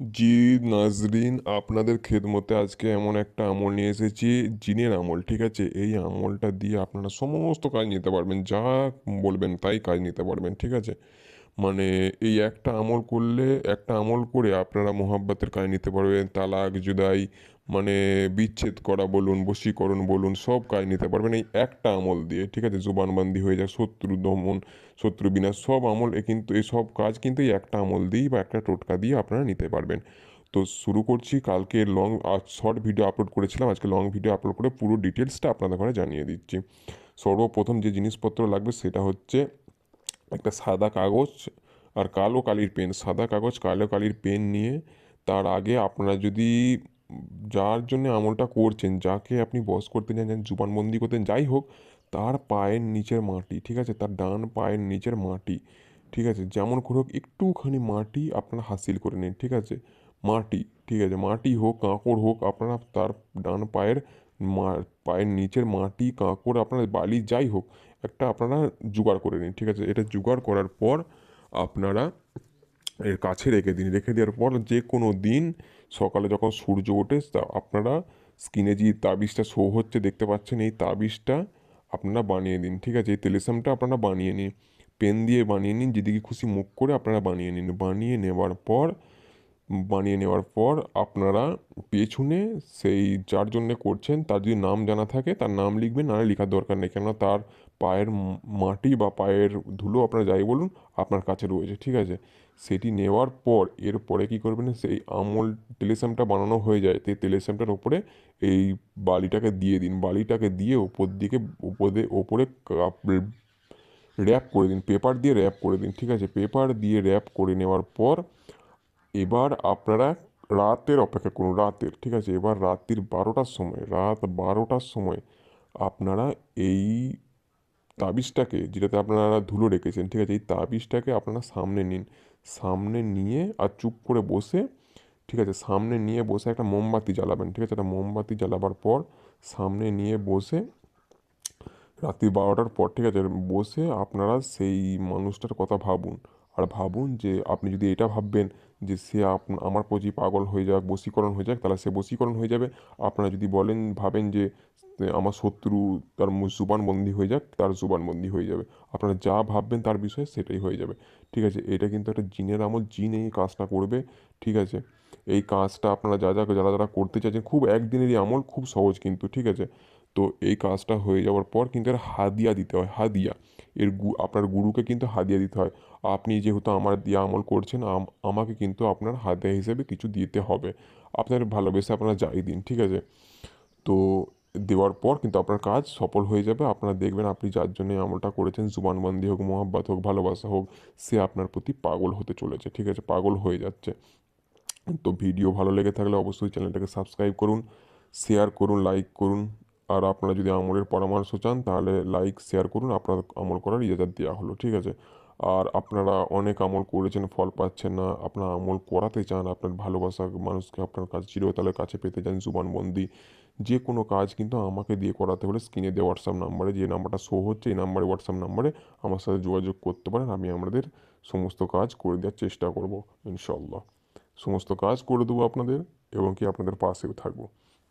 জি নাজরিন, আপনাদের খেদমতে আজকে এমন একটা আমল নিয়ে এসেছি, জিনের আমল, ঠিক আছে? এই আমলটা দিয়ে আপনারা সমস্ত কাজ নিতে পারবেন, যা বলবেন তাই কাজ নিতে পারবেন, ঠিক আছে? মানে এই একটা আমল করলে, একটা আমল করে আপনারা মোহাব্বতের কাজ নিতে পারবেন, তালাক, জুদাই মানে বিচ্ছেদ করা বলুন, বশীকরণ বলুন, সব কাজ নিতে পারবেন এই একটা আমল দিয়ে, ঠিক আছে, জুবানবন্দি হয়ে যায় শত্রু দমন, শত্রু বিনাশ, সব আমল কিন্তু, এই সব কাজ কিন্তু এই একটা আমল দিয়েই বা একটা টোটকা দিয়ে আপনারা নিতে পারবেন। তো শুরু করছি, কালকে লং শর্ট ভিডিও আপলোড করেছিলাম, আজকে লং ভিডিও আপলোড করে পুরো ডিটেলসটা আপনাদের ঘরে জানিয়ে দিচ্ছি। সর্বপ্রথম যে জিনিসপত্র লাগবে সেটা হচ্ছে একটা সাদা কাগজ আর কালো কালির পেন। সাদা কাগজ, কালো কালির পেন নিয়ে তার আগে আপনারা যদি যার জন্য আমলটা করছেন, যাকে আপনি বস করতে চান জুবানবন্দি করতেন যাই হোক, তার পায়ের নিচের মাটি, ঠিক আছে? তার ডান পায়ের নিচের মাটি, ঠিক আছে? যেমন করে হোক একটুখানি মাটি আপনারা হাসিল করে নিন, ঠিক আছে? মাটি, ঠিক আছে? মাটি হোক, কাঁকড় হোক, আপনারা তার ডান পায়ের পায়ের নিচের মাটি, কাঁকড়, আপনার বালি, যাই হোক, একটা আপনারা জোগাড় করে নিন, ঠিক আছে? এটা জোগাড় করার পর আপনারা এর কাছে রেখে দিন। রেখে দেওয়ার পর যে কোনো দিন সকালে যখন সূর্য ওঠে, তা আপনারা স্কিনে যে তাবিজটা শো হচ্ছে, দেখতে পাচ্ছেন, এই তাবিজটা আপনারা বানিয়ে দিন ঠিক আছে? এই তেলেসামটা আপনারা বানিয়ে নিন। পেন দিয়ে বানিয়ে নিন, যেদিকে খুশি মুখ করে আপনারা বানিয়ে নিন। বানিয়ে নেওয়ার পর বানিয়ে নেওয়ার পর আপনারা পেছনে সেই যার জন্যে করছেন, তার যদি নাম জানা থাকে, তার নাম লিখবেন নাহলে লেখার দরকার নেই। কেননা তার পায়ের মাটি বা পায়ের ধুলো আপনারা যাই বলুন, আপনার কাছে রয়েছে, ঠিক আছে? সেটি নেওয়ার পর এরপরে কী করবেন, সেই আমল তেলেসামটা বানানো হয়ে যায় সেই তেলেসামটার ওপরে এই বালিটাকে দিয়ে দিন। বালিটাকে দিয়ে ওপর দিকে, ওপরে ওপরে র্যাপ করে দিন, পেপার দিয়ে র্যাপ করে দিন, ঠিক আছে? পেপার দিয়ে র্যাপ করে নেওয়ার পর এবার আপনারা রাতের অপেক্ষা করুন, রাতের, ঠিক আছে? এবার রাত্রির বারোটার সময়, রাত বারোটার সময় আপনারা এই তাবিজটাকে, যেটাতে আপনারা ধুলো রেখেছেন, ঠিক আছে? এই তাবিজটাকে আপনারা সামনে নিন। সামনে নিয়ে আর চুপ করে বসে, ঠিক আছে? সামনে নিয়ে বসে একটা মোমবাতি জ্বালাবেন, ঠিক আছে? একটা মোমবাতি জ্বালাবার পর সামনে নিয়ে বসে, রাত্রি বারোটার পর, ঠিক আছে? বসে আপনারা সেই মানুষটার কথা ভাবুন। আর ভাবুন যে আপনি যদি এটা ভাববেন যে সে আমার প্রতি পাগল হয়ে যাক, বশীকরণ হয়ে যাক, তাহলে সে বশীকরণ হয়ে যাবে। আপনারা যদি বলেন, ভাবেন যে আমার শত্রু, তার জুবানবন্দি হয়ে যাক, তার জুবানবন্দি হয়ে যাবে। আপনারা যা ভাববেন তার বিষয়ে সেটাই হয়ে যাবে। ঠিক আছে? এটা কিন্তু একটা জিনের আমল, জিন এই কাজটা করবে। ঠিক আছে? এই কাজটা আপনারা যা যা, যারা যারা করতে চাইছেন, খুব একদিনেরই আমল, খুব সহজ কিন্তু। ঠিক আছে? তো এই কাজটা হয়ে যাওয়ার পর কিন্তু এর হাদিয়া দিতে হয়, হাদিয়া। এর গু, আপনার গুরুকে কিন্তু হাদিয়া দিতে হয়। আপনি যেহেতু আমার দিয়ে আমল করছেন আমাকে কিন্তু আপনার হাদিয়া হিসেবে কিছু দিতে হবে। আপনার ভালোবেসে আপনারা যাই দিন, ঠিক আছে? তো দেওয়ার পর কিন্তু আপনার কাজ সফল হয়ে যাবে। আপনারা দেখবেন আপনি যার জন্য আমলটা করেছেন, জুবানবন্দি হোক, মোহাব্বত হোক, ভালোবাসা হোক, সে আপনার প্রতি পাগল হতে চলেছে, ঠিক আছে? পাগল হয়ে যাচ্ছে। তো ভিডিও ভালো লেগে থাকলে অবশ্যই চ্যানেলটাকে সাবস্ক্রাইব করুন, শেয়ার করুন, লাইক করুন। আর আপনারা যদি আমলের পরামর্শ চান, তাহলে লাইক শেয়ার করুন। আপনার আমল করার ইজাজাত দেওয়া হলো, ঠিক আছে? আর আপনারা অনেক আমল করেছেন, ফল পাচ্ছেন না, আপনার আমল করাতে চান, আপনার ভালোবাসা মানুষকে আপনার কাছে চিরতলের কাছে পেতে চান জুবানবন্দি যে কোনো কাজ কিন্তু আমাকে দিয়ে করাতে হলে স্ক্রিনে দিয়ে হোয়াটসঅ্যাপ নাম্বারে যে নাম্বারটা শো হচ্ছে, এই নাম্বারে হোয়াটসঅ্যাপ নাম্বারে আমার সাথে যোগাযোগ করতে পারেন, আমি আমাদের সমস্ত কাজ করে দেওয়ার চেষ্টা করব ইনশাল্লাহ সমস্ত কাজ করে দেবো আপনাদের এবং কি আপনাদের পাশেও থাকব।